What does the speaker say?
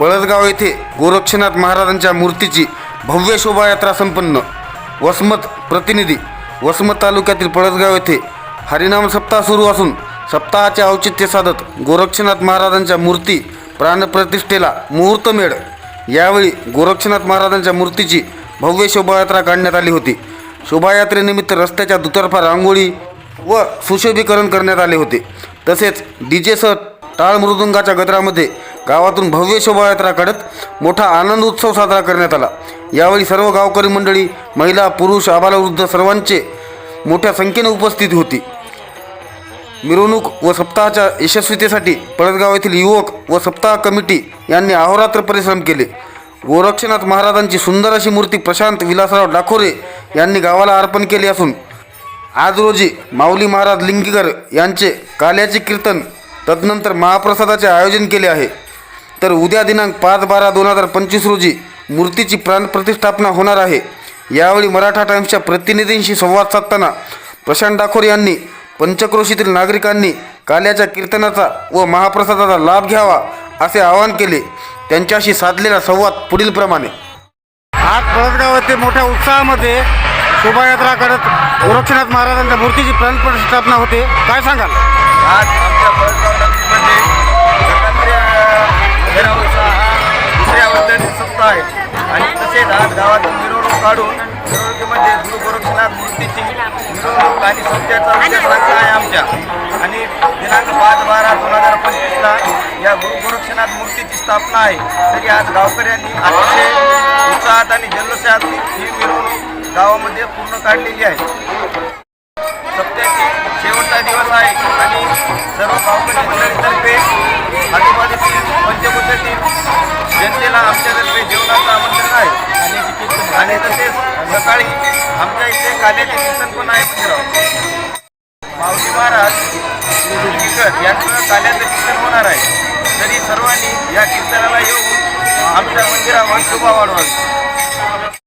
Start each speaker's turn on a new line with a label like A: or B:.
A: पळसगाव येथे गोरक्षनाथ महाराजांच्या मूर्तीची भव्य शोभायात्रा संपन्न. वसमत प्रतिनिधी वसमत तालुक्यातील पळसगाव येथे हरिनाम सप्ताह सुरू असून सप्ताहाचे औचित्य साधत गोरक्षनाथ महाराजांच्या मूर्ती प्राणप्रतिष्ठेला मुहूर्तमेढ यावेळी गोरक्षनाथ महाराजांच्या मूर्तीची भव्य शोभायात्रा काढण्यात आली होती. शोभायात्रेनिमित्त रस्त्याच्या दुतर्फा रांगोळी व सुशोभीकरण करण्यात आले होते. तसेच डी जेसह टाळ मृदुंगाच्या गजरामध्ये गावातून भव्य शोभायात्रा काढत मोठा आनंद उत्सव साजरा करण्यात आला. यावेळी सर्व गावकरी मंडळी महिला पुरुष आबालवृद्ध सर्वांचे मोठ्या संख्येने उपस्थित होती. मिरवणूक व सप्ताहाच्या यशस्वीतेसाठी पळसगाव येथील युवक व सप्ताह कमिटी यांनी अहोरात्र परिश्रम केले. गोरक्षनाथ महाराजांची सुंदर अशी मूर्ती प्रशांत विलासराव डाखोरे यांनी गावाला अर्पण केली असून आज रोजी माऊली महाराज लिंगीकर यांचे काल्याचे कीर्तन तदनंतर महाप्रसादाचे आयोजन केले आहे. तर उद्या दिनांक पाच बारा दोन हजार पंचवीस रोजी मूर्तीची प्राणप्रतिष्ठापना होणार आहे. यावेळी मराठा टाइम्सच्या प्रतिनिधींशी संवाद साधताना प्रशांत डाखोर यांनी पंचक्रोशीतील नागरिकांनी काल्याच्या कीर्तनाचा व महाप्रसादाचा लाभ घ्यावा असे आवाहन केले. त्यांच्याशी साधलेला संवाद पुढीलप्रमाणे आज पळसगाव येथे मोठ्या उत्साहामध्ये शोभायात्रा करत गोरक्षनाथ महाराजांच्या मूर्तीची प्राणप्रतिष्ठापना होते. काय सांगाल?
B: आज आमच्या बळगाव नगरीमध्ये स्वातंत्र्य दिनाचा हा दुसऱ्या वर्षाची सप्ताह आहे. आणि तसेच आज गावातून मिरवणूक काढून मिरवणुकीमध्ये गुरु गोरक्षनाथ मूर्तीची मिरवणूक आणि सत्याचा विजय आहे आमच्या. आणि दिनांक पाच बारा दोन हजार पंचवीसला या गुरु गोरक्षनाथ मूर्तीची स्थापना आहे. तरी आज गावकऱ्यांनी अतिशय उत्साहात आणि जल्लोषात ही मिरवणूक गावामध्ये पूर्ण काढलेली आहे. सप्त्याची शेवटचा दिवस आहे. आणि सर्व काँग्रेस मंडळीतर्फे आजूबाजूतील पंचभूषातील जनतेला आमच्यातर्फे जेवणाचं आमंत्रण आहे. आणि तसेच सकाळी आमच्या इथे काल्याचे कीर्तन पण आहे मंदिरावर. माऊली महाराज लिंगीकर यांचं काल्याचं कीर्तन होणार आहे. तरी सर्वांनी या कीर्तनाला येऊन आमच्या मंदिरावर शोभा वाढवावी.